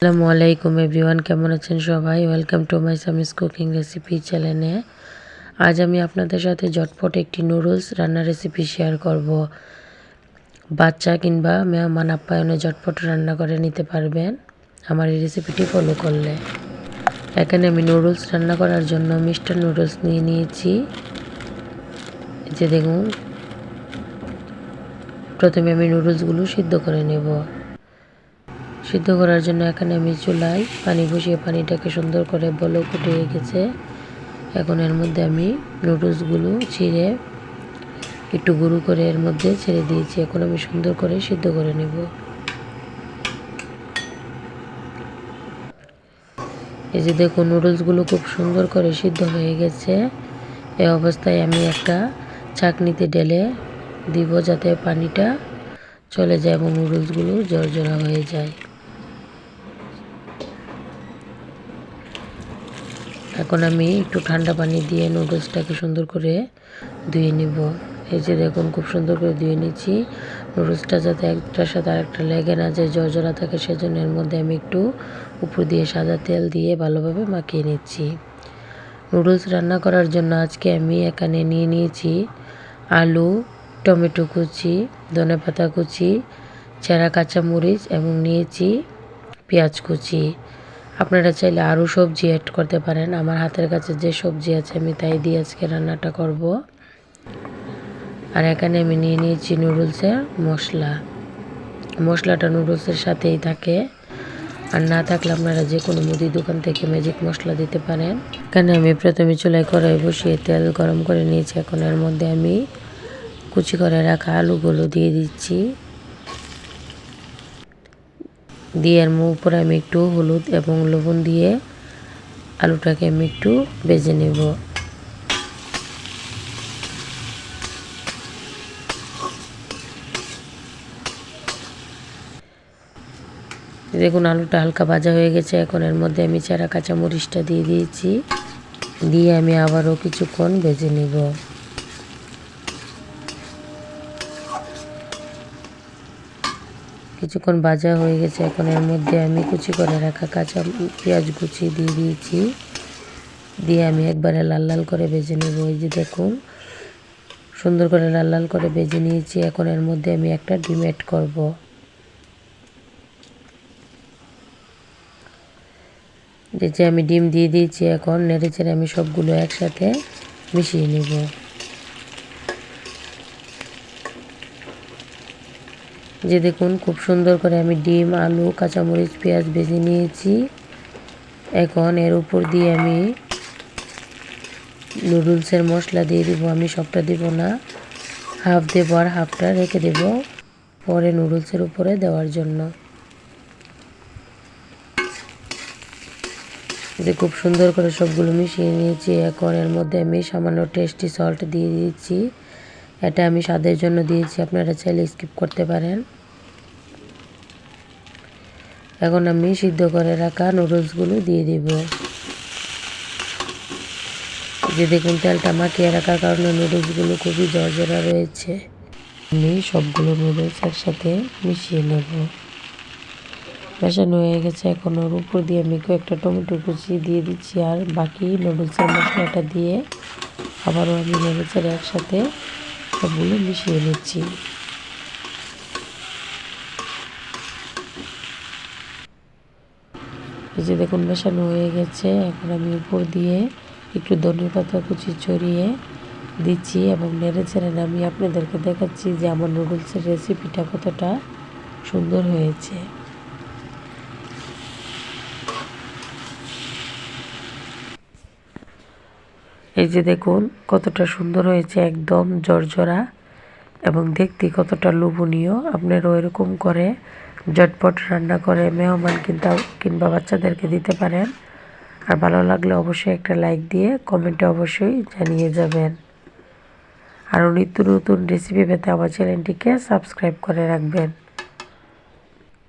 আসসালামু আলাইকুম এভরিওয়ান, কেমন আছেন সবাই? Welcome to my Sami's cooking recipe চ্যানেলে আজ আমি আপনাদের সাথে ঝটপট একটি নুডলস রান্নার রেসিপি শেয়ার করব। বাচ্চা কিংবা মেহমান আপ্যায়নে ঝটপট রান্না করে নিতে পারবেন। আমার এই রেসিপিটি ফলো করলে। এখানে আমি নুডলস রান্না করার জন্য মিস্টার নুডলস নিয়ে নিয়েছি। যে দেখুন, প্রথমে আমি নুডলসগুলো সিদ্ধ করে নেব। সিদ্ধ করার জন্য এখানে আমি চুলায় পানি বসিয়ে পানিটাকে সুন্দর করে বলক উঠে গেছে এখন এর মধ্যে আমি নুডলসগুলো ছিঁড়ে একটু গুঁড়ো করে এর মধ্যে ছেড়ে দিয়েছি। এখন আমি সুন্দর করে সিদ্ধ করে নেব। এই যে দেখুন নুডলসগুলো খুব সুন্দর করে সিদ্ধ হয়ে গেছে। এ অবস্থায় আমি একটা চাকনিতে ঢেলে দিব যাতে পানিটা চলে যায় এবং নুডলসগুলো জর্জরা হয়ে যায়। এখন আমি একটু ঠান্ডা পানি দিয়ে নুডলসটাকে সুন্দর করে ধুয়ে নিব। এই যে দেখুন, খুব সুন্দর করে ধুয়ে নিচ্ছি। নুডলসটা যাতে একটার সাথে আরেকটা লেগে না যায় জর্জরা থাকে, সেজন্য এর মধ্যে আমি একটু উপর দিয়ে সাদা তেল দিয়ে ভালোভাবে মাখিয়ে নিচ্ছি। নুডলস রান্না করার জন্য আজকে আমি এখানে নিয়ে নিয়েছি আলু, টমেটো কুচি, ধনে পাতা কুচি, চেরা কাঁচামরিচ এবং নিয়েছি পেঁয়াজ কুচি। আপনারা চাইলে আরও সবজি অ্যাড করতে পারেন। আমার হাতের কাছে যে সবজি আছে, আমি তাই দিয়ে আজকে রান্নাটা করব। আর এখানে আমি নিয়ে নিয়েছি নুডলসের মশলা। মশলাটা নুডলসের সাথেই থাকে। আর না থাকলে আপনারা যে কোনো মুদি দোকান থেকে ম্যাজিক মশলা দিতে পারেন। এখানে আমি প্রথমে চুলায় কড়াই বসিয়ে তেল গরম করে নিয়েছি। এখন এর মধ্যে আমি কুচি করে রাখা আলুগুলো দিয়ে দিচ্ছি। দিয়ে এর উপরে আমি একটু হলুদ এবং লবণ দিয়ে আলুটাকে আমি একটু বেজে নেব। দেখুন, আলুটা হালকা ভাজা হয়ে গেছে। এখন এর মধ্যে আমি চেরা কাঁচা মরিচটা দিয়ে দিয়েছি। দিয়ে আমি আবারও কিছুক্ষণ ভেজে নেব। কিছুক্ষণ ভাজা হয়ে গেছে। এখন এর মধ্যে আমি কুচি করে রাখা কাঁচা পেঁয়াজ কুচি দিয়ে দিয়েছি। দিয়ে আমি একবারে লাল লাল করে ভেজে নেব। ওই যে দেখুন, সুন্দর করে লাল লাল করে ভেজে নিয়েছি। এখন এর মধ্যে আমি একটা ডিম অ্যাড করব। যে আমি ডিম দিয়ে দিয়েছি, এখন নেড়ে চেড়ে আমি সবগুলো একসাথে মিশিয়ে নেব। যে দেখুন, খুব সুন্দর করে আমি ডিম, আলু, কাঁচামরিচ, পেঁয়াজ ভেজে নিয়েছি। এখন এর উপর দিয়ে আমি নুডলসের মশলা দিয়ে দিব। আমি সবটা দিব না, হাফ দেবো আর হাফটা রেখে দেব পরে নুডলসের উপরে দেওয়ার জন্য। যে খুব সুন্দর করে সবগুলো মিশিয়ে নিয়েছি। এখন এর মধ্যে আমি সামান্য টেস্টি সল্ট দিয়ে দিয়েছি। এটা আমি স্বাদের জন্য দিয়েছি, আপনারা চাইলে স্কিপ করতে পারেন। এখন আমি সিদ্ধ করে রাখা নুডলসগুলো দিয়ে দিব। যে দেখুন, তেলটা মাখিয়ে রাখার কারণে নুডলসগুলো খুবই জর্জরা রয়েছে। আমি সবগুলো নুডলস একসাথে মিশিয়ে নেব। মেশানো হয়ে গেছে এখন ওর উপর দিয়ে আমি কয়েকটা টমেটো কুচি দিয়ে দিচ্ছি আর বাকি নুডলসের মশলাটা দিয়ে আবারও আমি নেড়েচেড়ে একসাথে সবগুলো মিশিয়ে নিচ্ছি। এই যে দেখুন, মেশানো হয়ে গেছে। এখন আমি উপর দিয়ে একটু ধনে পাতা কুচি ছড়িয়ে দিচ্ছি এবং নেড়ে চেড়ে আমি আপনাদেরকে দেখাচ্ছি যে আমার নুডলসের রেসিপিটা কতটা সুন্দর হয়েছে। এই যে দেখুন, কতটা সুন্দর হয়েছে, একদম জর্জরা এবং দেখতে কতটা লোভনীয়। আপনারাও এরকম করে ঝটপট রান্না করে মেহমান কিনতে কিংবা বাচ্চাদেরকে দিতে পারেন। আর ভালো লাগলে অবশ্যই একটা লাইক দিয়ে কমেন্টে অবশ্যই জানিয়ে যাবেন। আরও নিত্য নতুন রেসিপি পেতে আমার চ্যানেলটিকে সাবস্ক্রাইব করে রাখবেন।